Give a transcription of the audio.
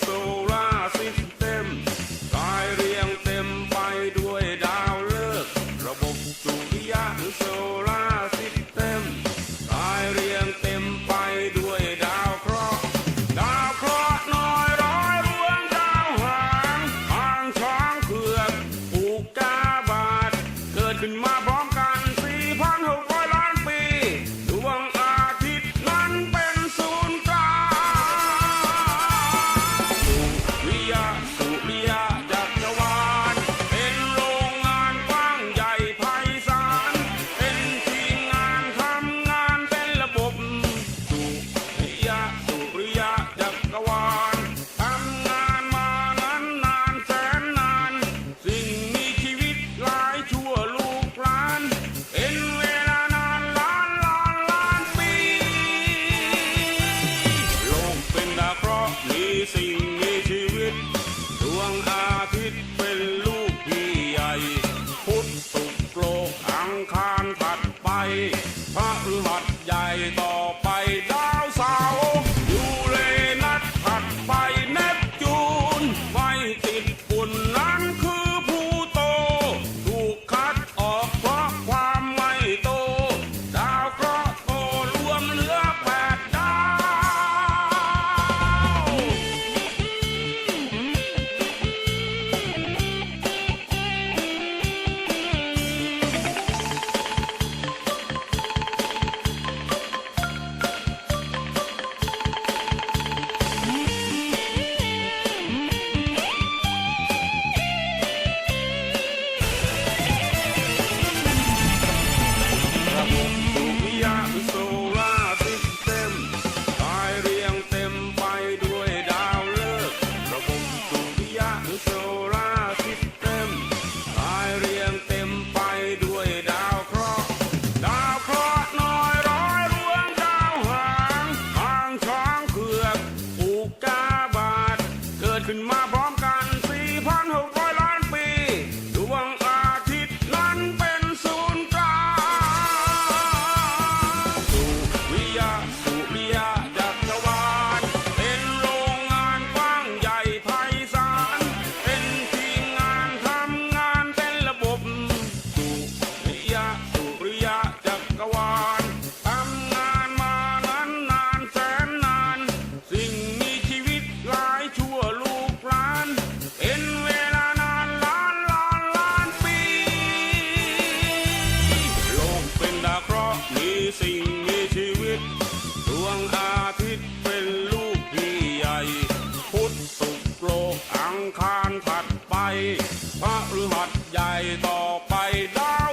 โซลาซิสเต็มกายเรียงเต็มไปด้วยดาวเลิก ระบบสุริยะโซ we are. พระหลัดใหญ่ต่อ ใหญ่ต่อไปได้